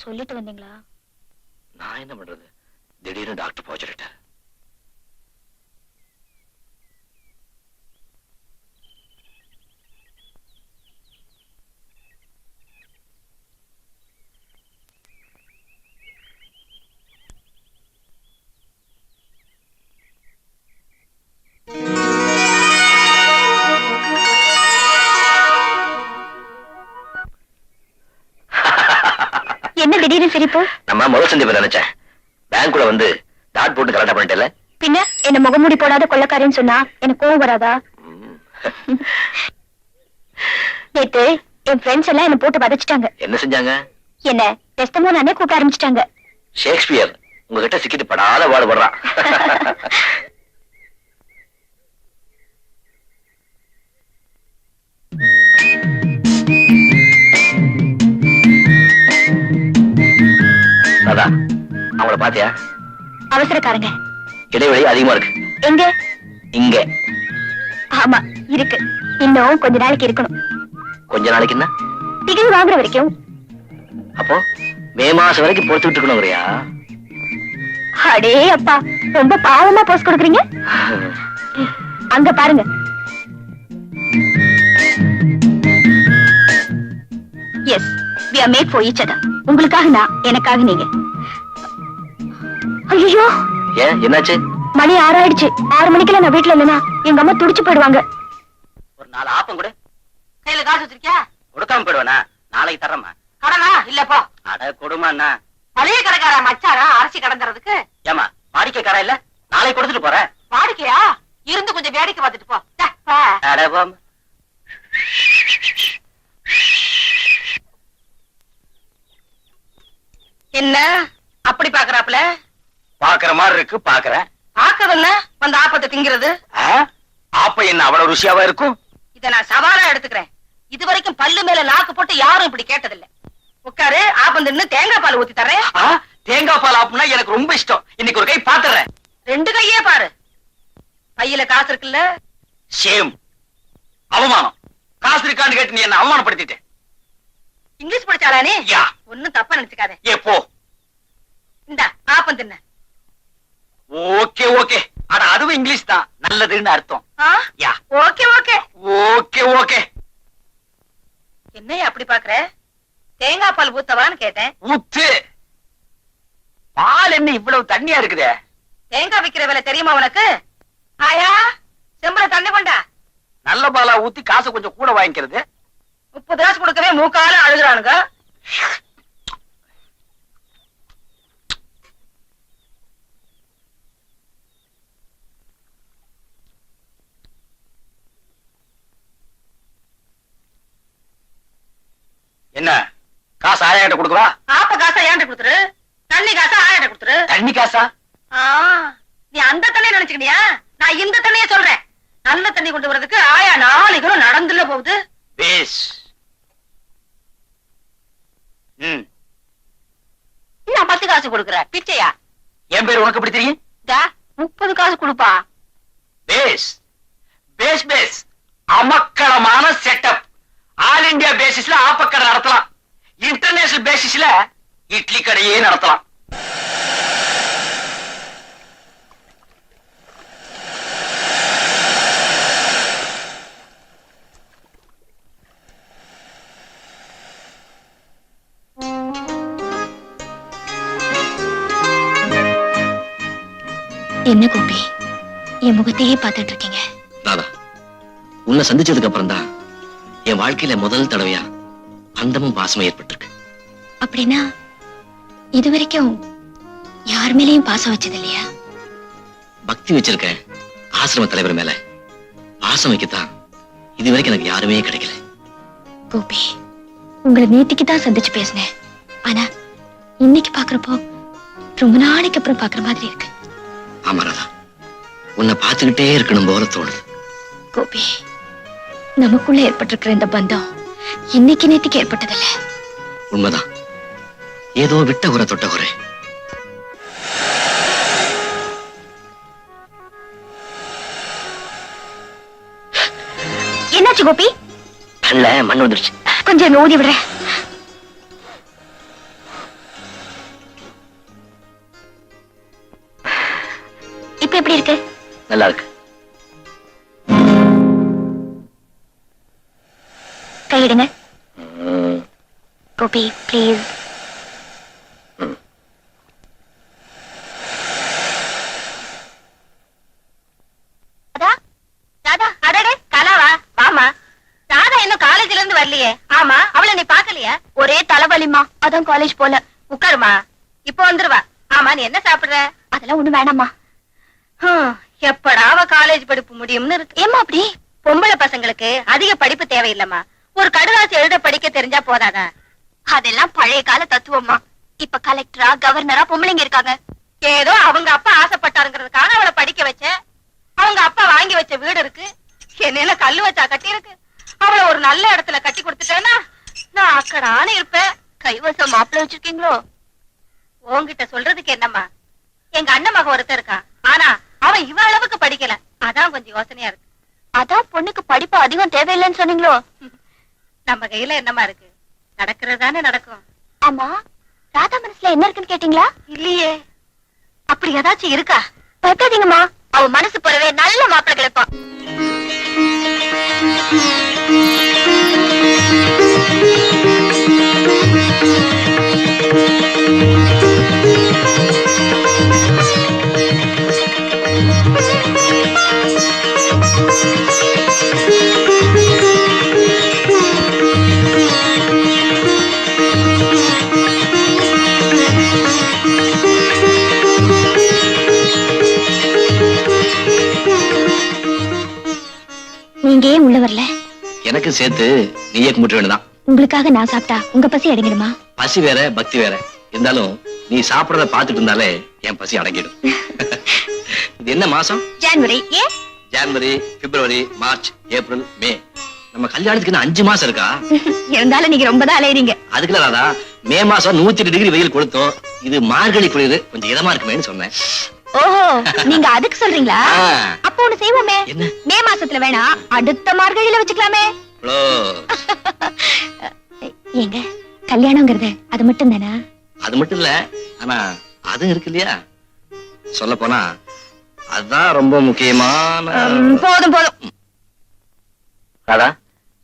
சொல்லிட்டு வந்தீங்களா? நான் என்ன பண்றது? திடீர்னு டாக்டர் போச்சுட்டேன் சொல்லிட்டார் என்ன திடீர்னு சிரிப்பு. நம்ம முதல் சந்திப்பு நினைச்சேன் பேங்க்குள்ள வந்து டாட் போட்டு கரெக்டா பண்ணிட்டல பின்ன என்ன முகமூடி போடாத கொள்ளக்காரன்னு சொன்னா எனக்கு கோவம் வராதா? நேத்து என் ஃப்ரெண்ட்ஸ் எல்லாம் என்ன போட்டு வதச்சிட்டாங்க. என்ன செஞ்சாங்க? என்ன டெஸ்டமோ நானே கூப்பிட ஆரம்பிச்சிட்டாங்க. ஷேக்ஸ்பியர் உங்ககிட்ட சிக்கிட்டு படாத பாடுபடுறான் ராதா அவங்கள பாத்தியா அவசரக்காரங்க. இடைவெளி அதிகமா இருக்கு. எங்க? இங்க. ஆமா இருக்கு. இன்னும் கொஞ்ச நாளைக்கு இருக்கணும். கொஞ்ச நாளைக்கு என்ன? டிகிரி வாங்குற வரைக்கும். அப்போ மே மாசம் வரைக்கும் பொறுத்துட்டு இருக்கணுங்கிறியா? அடே அப்பா ரொம்ப பாவமா போஸ் கொடுக்குறீங்க. அங்க பாருங்க. Yes we are made for each other. உங்களுக்காக நான் எனக்காக நீங்க. ஐயோ. ஏன் என்னாச்சு? மணி ஆறாயிடுச்சு. ஆறு மணிக்கெல்லாம் நான் வீட்டுல இல்லைன்னா எங்க அம்மா துடிச்சு போயிடுவாங்க. ஒரு நாலு ஆப்பம் கூட. கையில காசு வச்சிருக்கியா? கொடுக்காம போயிடுவேனா? நாளைக்கு தர்றேம்மா. கடனா? இல்லப்பா அட கொடுமாண்ணா. பழைய கடைக்கார மச்சாரா அரிசி கடந்துறதுக்கு? ஏமா வாடிக்கைக்காரன் இல்ல? நாளைக்கு கொடுத்துட்டு போறேன். வாடிக்கையா? இருந்து கொஞ்சம் வேடிக்கை பார்த்துட்டு போ. அட. என்ன அப்படி பாக்குறாப்ல பாக்குற மாதிரி இருக்கு பாக்குறேன். பாக்குறது என்ன வந்து ஆப்பத்தை திங்கிறது? ஆப்ப என்ன அவ்வளவு ருசியாவா இருக்கும்? இத நான் சவாலா எடுத்துக்கிறேன். இது வரைக்கும் பல்லு மேல நாக்கு போட்டு யாரும் இப்படி கேட்டதில்ல. உட்காரு ஆப்பம் தின்னு தேங்காய் பால் ஊத்தி தரேன்? தேங்காய் பால் ஆப்புனா எனக்கு ரொம்ப இஷ்டம். இன்னைக்கு ஒரு கை பாத்துறேன். ரெண்டு கையே பாரு. பையில காசு இருக்குல்ல? சேம். அவமானம். காசு இருக்கான்னு கேட்டு நீ என்ன அவமானப்படுத்திட்ட. இங்கிலீஷ் படிச்சாலானே யா. ஒண்ணும் தப்பா நினைச்சுக்காத. ஏ போ. இந்த ஆப்பம் தின்ன. Okay okay. அட அதுவும் இங்கிலீஷ் தான். நல்லதுன்னு அர்த்தம்? Yeah. Okay okay. Okay okay. என்னைய அப்படி பாக்குற தேங்காய் பால் ஊத்தவான்னு கேட்டேன். ஊத்து. பால் என்ன இவ்வளவு தண்ணியா இருக்குதே? தேங்காய் விக்கிற விலை தெரியுமா உனக்கு? ஆயா செம்பல தண்ணி கொண்டா. நல்ல பாலா ஊத்தி காசு கொஞ்சம் கூட வாங்கிக்கிறது. முப்பது காசு கொடுக்கவே மூக்கால அழுகுறானுங்க. என்ன? காசு ஆயாட்ட கொடுக்கவா? ஆப்ப காசை ஏன்ட்ட கொடுத்துரு? தண்ணி காசை ஆயாட்ட கொடுத்துரு? தண்ணி காசா? நீ அந்த தண்ணியை நினைச்சுக்கிட்டியா நான் இந்த தண்ணியை சொல்றேன். நல்ல தண்ணி கொண்டு வரதுக்கு ஆயா நாலு கிலோ நடந்துல போகுது. பேஸ். ம். நான் பத்து காசு கொடுக்குறேன் பிச்சையா? என் பேர் உனக்கு எப்படி தெரியும்? முப்பது காசு கொடுப்பா. பேஸ். பேஸ் பேஸ். அமக்களமான செட்டப் ஆல் இந்தியா பேசிஸ்ல ஆப்பக்கடை நடத்தலாம். இன்டர்நேஷனல் பேசிஸ்ல இட்லி கடையே நடத்தலாம். என்ன கோபி? என் முகத்தையே பார்த்துட்டு இருக்கீங்க. தாதா உன்னை சந்திச்சதுக்கு அப்புறம் தான் என் வாழ்க்கையில முதல் தடவையா அந்தமும் பாசமும் ஏற்பட்டிருக்கு. அப்படின்னா இது வரைக்கும் யார் மேலயும் பாசம் வச்சது இல்லையா பக்தி வச்சிருக்க ஆசிரம தலைவர் மேல பாசம் வைக்கத்தான் இது வரைக்கும் எனக்கு யாருமே கிடைக்கல. கோபி உங்களை நேத்திக்கு தான் சந்திச்சு பேசினேன். ஆனா இன்னைக்கு பாக்குறப்போ ரொம்ப நாளைக்கு அப்புறம் பாக்குற மாதிரி இருக்கு. ஆமா ராதா உன்னை பார்த்துக்கிட்டே இருக்கணும் போல தோணுது. கோபி நமக்குள்ள ஏற்பட்டிருக்கிற இந்த பந்தம் இன்னைக்கு நேத்திக்கு ஏற்பட்டதில்ல. உண்மைதான். ஏதோ விட்ட குறை தொட்ட குறை. என்னாச்சு கோபி? கண்ணுல மண் வந்துருச்சு. கொஞ்சம் ஊதி விடுறேன். நீ பாக்கலையா ஒரே தலைவலிமா அதான் காலேஜ் போல. உட்காருமா. இப்போ வந்துருவா. ஆமா நீ என்ன சாப்பிடுற? அதெல்லாம் ஒண்ணு வேணாம்மா. ஹம், எப்படா அவ காலேஜ் படிப்பு முடியும்னு இருக்கு. ஏம்மா அப்படி? பொம்பளை பசங்களுக்கு அதிக படிப்பு தேவையில்லம்மா. ஒரு கடுதாசி எழுத படிக்க தெரிஞ்சா போதாதா? அதெல்லாம் பழைய கால தத்துவமா இப்ப கலெக்டரா கவர்னரா பொம்பளைங்க இருக்காங்க. ஏதோ அவங்க அப்பா ஆசைப்பட்டாருங்கிறதுக்காக அவளை படிக்க வச்ச. அவங்க அப்பா வாங்கி வச்ச வீடு இருக்கு. என்னென்ன கல்லு வச்சா கட்டி இருக்கு அவளை ஒரு நல்ல இடத்துல கட்டி கொடுத்துட்டேன்னா நான் அக்கடான்னு இருப்பேன். கைவசம் மாப்பிள்ள வச்சிருக்கீங்களோ? உன்கிட்ட சொல்றதுக்கு என்னம்மா? எங்க அண்ணன் மகன் ஒருத்தன் இருக்கான். ஆனா அவன் இவ அளவுக்கு படிக்கல. அதான் கொஞ்சம் யோசனையா இருக்கு. அதான் பொண்ணுக்கு படிப்பு அதிகம் தேவையில்லைன்னு சொன்னீங்களோ? நம்ம கையில என்னம்மா இருக்கு? நடக்கிறது தானே நடக்கும். ஆமா ராதா மனசுல என்ன இருக்குன்னு கேட்டீங்களா? இல்லையே. அப்படி ஏதாச்சும் இருக்கா? பயப்படாதீங்கம்மா. அவ மனசு போறவே நல்ல மாப்பிள்ள கிடைப்பான் சேர்த்து நீயே கும்பிட்டு வேணுதான் உங்களுக்காக நான் சாப்பிட்டா உங்க பசி அடங்கிடுமா? பசி வேற பக்தி வேற. இருந்தாலும் நீ சாப்பிடறத பாத்துட்டு இருந்தாலே என் பசி அடங்கிடும். இது என்ன மாசம்? ஜான்வரி. ஏன் ஜனவரி பிப்ரவரி மார்ச் ஏப்ரல் மே. நம்ம கல்யாணத்துக்கு இன்னும் அஞ்சு மாசம் இருக்கா? இருந்தாலும் நீங்க ரொம்ப தான் அலையறீங்க அதுக்குள்ள ராதா மே மாசம் நூத்தி எட்டு டிகிரி வெயில் கொடுத்தோம் இது மார்கழி குளிர் கொஞ்சம் இதமா இருக்குமேன்னு சொன்னேன். ஓஹோ நீங்க அதுக்கு சொல்றீங்களா? அப்ப ஒண்ணு செய்வோமே. மே மாசத்துல வேணா அடுத்த மார்கழியில வச்சுக்கலாமே. ஏங்க கல்யாணங்கிறது அது மட்டும் தானே அது மட்டும் இல்ல ஆனா அதுவும் இருக்கு இல்லையா? சொல்ல போனா அதுதான் ரொம்ப முக்கியமான போதும் போதும். ராதா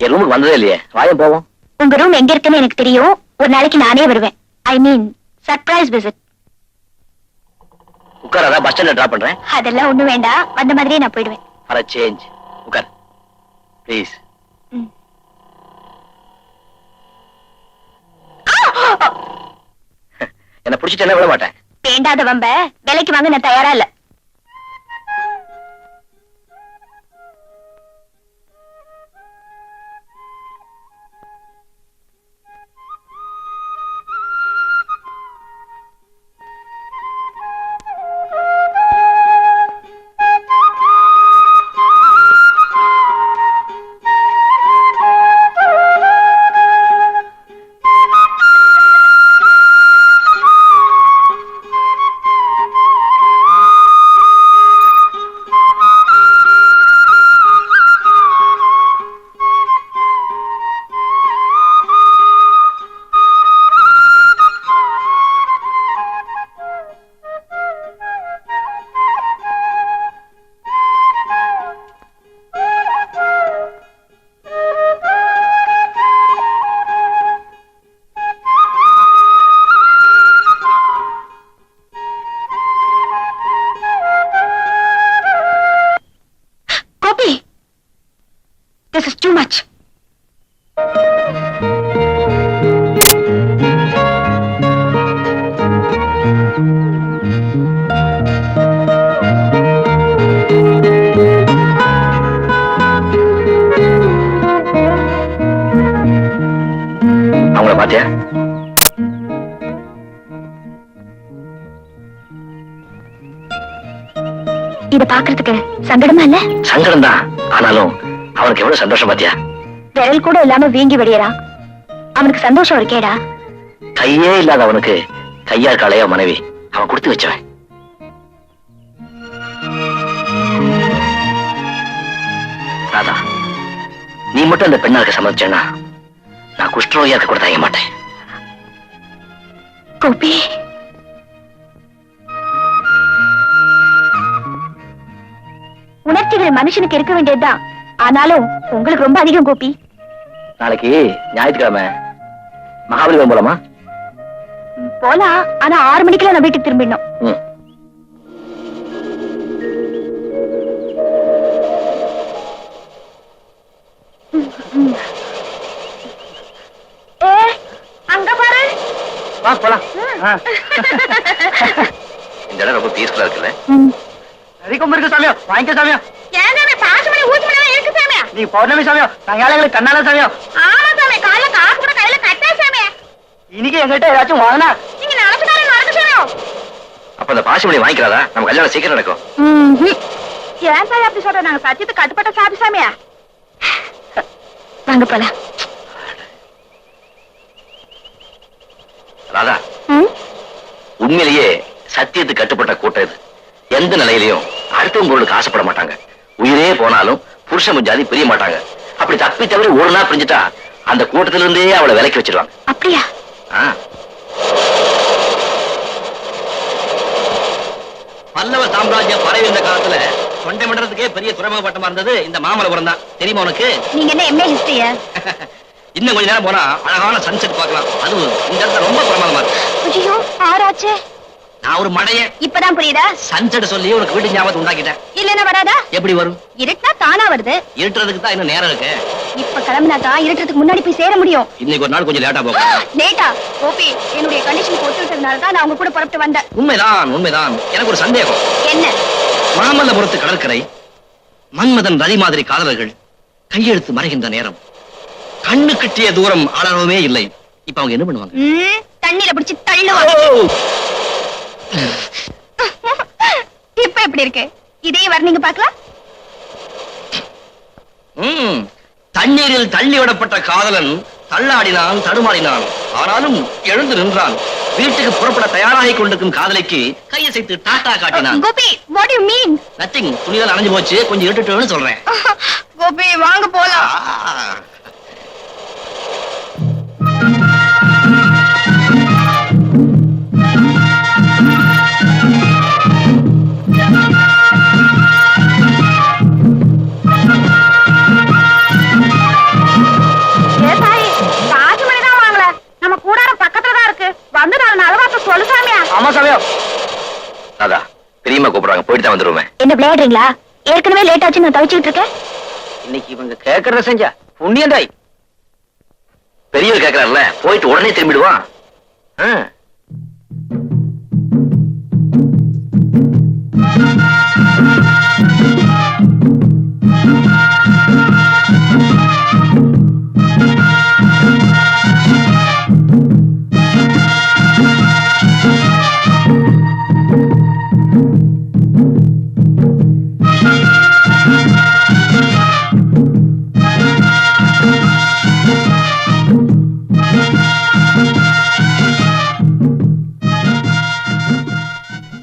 என் ரூமுக்கு வந்ததே இல்லையே? வாயம் போவோம். உங்க ரூம் எங்க இருக்குன்னு எனக்கு தெரியும். ஒரு நாளைக்கு நானே வருவேன். ஐ மீன் சர்ப்ரைஸ் விசிட் உட்காராதா பஸ் ஸ்டாண்ட்ல டிராப் பண்றேன். அதெல்லாம் ஒண்ணு வேண்டாம். வந்த மாதிரியே நான் போயிடுவேன். ஃபார் சேஞ்ச் உட்கார். ப்ளீஸ் என்ன பிடிச்சிட்டு விட மாட்டேன். வேண்டாத வம்ப. விலைக்கு வாங்க நான் தயாரா இல்ல. பாக்குறதுக்கு சங்கடமா இல்ல? சங்கடம் தான் ஆனாலும் அவனுக்கு எவ்வளவு சந்தோஷம் பாத்தியா? விரல் கூட இல்லாம வீங்கி வெடியறான் அவனுக்கு சந்தோஷம் இருக்கேடா. கையே இல்லாத அவனுக்கு கையா காளையா மனைவி. அவன் கொடுத்து வச்சவன். ராதா நீ மட்டும் அந்த பெண்ணாருக்கு சம்மதிச்சேன்னா நான் குஷ்டரோகியாக்கு கூட தயங்க மாட்டேன். கோபி. மனுஷனுக்கு இருக்க வேண்டியதுதான். ஆனாலும் உங்களுக்கு ரொம்ப அதிகம் கோபி. நாளைக்கு ஞாயிற்றுக்கிழமை. மகாபலிபுரம் போலாமா? போலாம். ஆனா ஆறு மணிக்கெல்லாம் நான் வீட்டுக்கு திரும்பிடணும். போலாம். இந்த இடம் ரொம்ப பீஸ்ஃபுல்லா இருக்குல்ல. நிறைய கொம்பு இருக்கு சாமியோ? வாங்கிக்க சாமியோ. ஏன் சாமி பாசு மணி ஊசி மணி எல்லாம் இருக்கு சாமி நீ பௌர்ணமி சாமியோ? சாயங்காலங்களுக்கு கண்ணால சாமியோ? ஆமா சாமி காலைல காசு கூட கையில கட்டா சாமி. இன்னைக்கு எங்கிட்ட ஏதாச்சும் வாங்கினா? நீங்க நினைச்ச காலம் நடக்கு சாமி அப்ப அந்த பாசிமணி வாங்கிக்கிறாதா நம்ம கல்யாணம் சீக்கிரம் நடக்கும். ஏன் சாமி அப்படி சொல்ற? நாங்க சத்தியத்து கட்டுப்பட்ட சாமி சாமியா? வாங்க போலாம். ராதா? உண்மையிலேயே சத்தியத்துக்கு கட்டுப்பட்ட கூட்டம் இது. எந்த நிலையிலையும் அடுத்தவங்க பொருளுக்கு ஆசைப்பட மாட்டாங்க. உயிரே போனாலும் புருஷன் ஜாதி பிரிய மாட்டாங்க. அப்படி தப்பி தவிர ஒரு நாள் பிரிஞ்சுட்டா அந்த கூட்டத்தில இருந்தே அவளை விலக்கி வச்சிருவாங்க. அப்படியா. பல்லவ சாம்ராஜ்யம் பரவி இருந்த காலத்துல தொண்டை மண்டலத்துக்கே பெரிய துறைமுக பட்டமா இருந்தது இந்த மாமல்லபுரம் தான். தெரியுமா உனக்கு? நீங்க என்ன எம்ஏ ஹிஸ்டரியா இன்னும் கொஞ்ச நேரம் போனா அழகான சன்செட் பார்க்கலாம். அதுவும் இந்த இடத்துல ரொம்ப பிரமாதமா இருக்கு. ஐயோ ஆறாச்சே நான் ஒரு மடைய. இப்பதான் புரியுதா? சன்செட் சொல்லி உனக்கு வீட்டு ஞாபகத்தை உண்டாக்கிட்டேன். இல்லன்னா வராதா? எப்படி வரும்? இருட்டா தானா வருது. இருட்டுறதுக்கு தான் இன்னும் நேரம் இருக்கு. இப்ப கிளம்பினாக்கா இருட்டுறதுக்கு முன்னாடி போய் சேர முடியும். இன்னைக்கு ஒரு நாள் கொஞ்சம் லேட்டா போகும். லேட்டா கோபி என்னுடைய கண்டிஷன் ஒத்துக்கிட்டதுனால தான் நான் உங்க கூட புறப்பட்டு வந்தேன். உண்மைதான் உண்மைதான். எனக்கு ஒரு சந்தேகம். என்ன? மாமல்லபுரத்து கடற்கரை மன்மதன் ரதி மாதிரி காதலர்கள் கையெழுத்து மறைகின்ற நேரம். கண்ணு கட்டிய தூரம் அளவே இல்லை. இப்ப அவங்க என்ன பண்ணுவாங்க? ம், தண்ணியில பிடிச்சு தள்ளுவாங்க. இப்ப எப்படி இருக்கு? இதே வர்ணிங்க பாக்கலாம் ம், தண்ணீரில் தள்ளி விடப்பட்ட காதலன் தள்ளாடினான் தடுமாறினான். ஆனாலும் எழுந்து நின்றான். வீட்டுக்கு புறப்பட தயாராகி கொண்டிருக்கும் காதலிக்கு கையசைத்து டாட்டா காட்டினான். Gopi what you mean nothing துணிகள் அணைஞ்சு போச்சு. கொஞ்சம் இருட்டுன்னு சொல்றேன். கோபி வாங்க போலாம். பெரியம்மா கூப்பிடுறாங்க. போயிட்டு தான் வந்துருவேன். என்ன விளையாடுறீங்களா? ஏற்கனவே லேட் ஆச்சு நான் தவிச்சுட்டு இருக்கேன். இன்னைக்கு இவங்க கேக்குறத செஞ்சா புண்ணியந்தாய். பெரியவர் கேக்குறாருல போயிட்டு உடனே திரும்பிடுவான்.